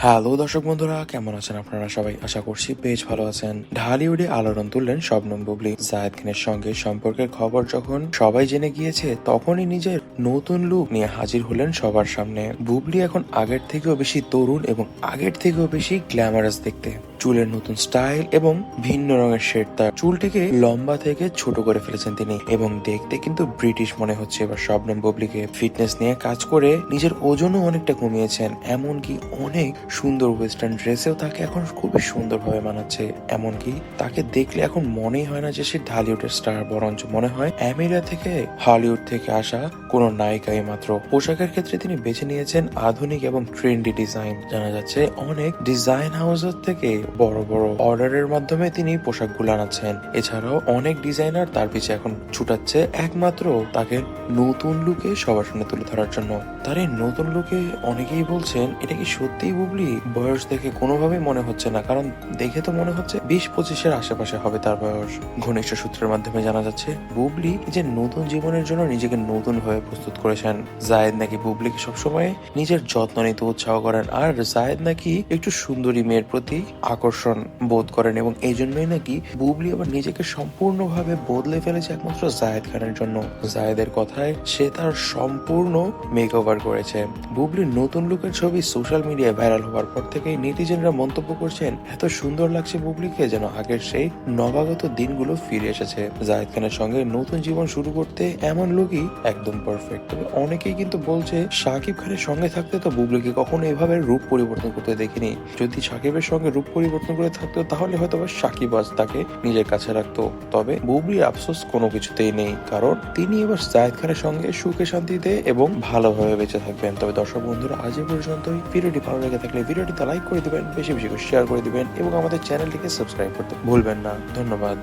Hello দর্শক বন্ধুরা, কেমন আছেন আপনারা সবাই? আশা করছি বেশ ভালো আছেন। ঢালিউডে আলোড়ন তুললেন শবনম বুবলি। জায়েদ খানের সঙ্গে সম্পর্কের খবর যখন সবাই জেনে গিয়েছে, তখনই নিজের নতুন লুক নিয়ে হাজির হলেন সবার সামনে। বুবলি এখন আগের থেকেও বেশি তরুণ এবং আগের থেকেও বেশি গ্ল্যামারাস দেখতে। চুলের নতুন স্টাইল এবং ভিন্ন রঙের শেড তার চুলটিকে লম্বা থেকে ছোট করে ফেলেছেন তিনি এবং দেখতে কিন্তু ব্রিটিশ মনে হচ্ছে এবার শবনম বুবলিকে। ফিটনেস নিয়ে কাজ করে নিজের ওজনও অনেকটা কমিয়েছেন, এমনকি অনেক সুন্দর ওয়েস্টার্ন ড্রেসেও তাকে এখন খুবই সুন্দরভাবে মানাচ্ছে, এমনকি তাকে দেখলে এখন মনেই হয় না যে সে ঢালিউডের স্টার, বরঞ্চ মনে হয় আমেরিকা থেকে হলিউড থেকে আসা কোন নায়িকাই মাত্র পোশাকের ক্ষেত্রে তিনি বেছে নিয়েছেন আধুনিক এবং ট্রেন্ডি ডিজাইন। জানা যাচ্ছে অনেক ডিজাইন হাউসের থেকে বড় বড় অর্ডারের মাধ্যমে তিনি পোশাকগুলো আনাচ্ছেন। এছাড়াও অনেক ডিজাইনার তার পিছে এখন ছুটাচ্ছে, একমাত্র তাকে নতুন লুকে সবার সামনে তুলে ধরার জন্য। তার এই নতুন লুকে অনেকেই বলছেন, এটা কি সত্যিই বুবলি? বয়স দেখে কোনোভাবেই মনে হচ্ছে না, কারণ দেখে তো মনে হচ্ছে বিশ পঁচিশের আশেপাশে হবে তার বয়স। ঘনিষ্ঠ সূত্রের মাধ্যমে জানা যাচ্ছে, বুবলি যে নতুন জীবনের জন্য নিজেকে নতুন ভাবে প্রস্তুত করেছেন। জায়েদ নাকি বুবলিকে সবসময় নিজের যত্ন নিতে উৎসাহ করেন, আর জায়েদ নাকি একটু সুন্দরী মেয়ের প্রতি আকর্ষণ বোধ করেন এবং এই জন্যই নাকি বুবলি আবার নিজেকে সম্পূর্ণভাবে বদলে ফেলেছে একমাত্র জায়েদ খানের জন্য। জায়েদের কথায় সে তার সম্পূর্ণ মেক ওভার করেছে। বুবলির নতুন লুকের ছবি সোশ্যাল মিডিয়ায় ভাইরাল হওয়ার পর থেকেই নেটিজেনরা মন্তব্য করছেন, এত সুন্দর লাগছে বুবলিকে যেন আগের সেই নবাগত দিনগুলো ফিরে এসেছে। জায়েদ খানের সঙ্গে নতুন জীবন শুরু করতে এমন লুকই একদম পারফেক্ট তবে অনেকেই কিন্তু বলছে, সাকিব খানের সঙ্গে থাকতে তো বুবলিকে কখনো এভাবে রূপ পরিবর্তন করতে দেখিনি। যদি সাকিবের সঙ্গে রূপ পরিবর্তন করে থাকতো, তাহলে হয়তো সাকিব আজ তাকে নিজের কাছে রাখতো। তবে বুবলির আফসোস কোনো কিছুতেই নেই, কারণ তিনি এবার জায়দ খানের সঙ্গে সুখে শান্তিতে এবং ভালোভাবে বেঁচে থাকবেন। তবে দর্শক বন্ধুরা, আজ এ পর্যন্তই। ভিডিওটি ভালো লেগে থাকলে ভিডিওটিতে লাইক করে দিবেন, বেশি বেশি করে শেয়ার করে দিবেন এবং আমাদের চ্যানেলটিকে সাবস্ক্রাইব করতে ভুলবেন না। ধন্যবাদ।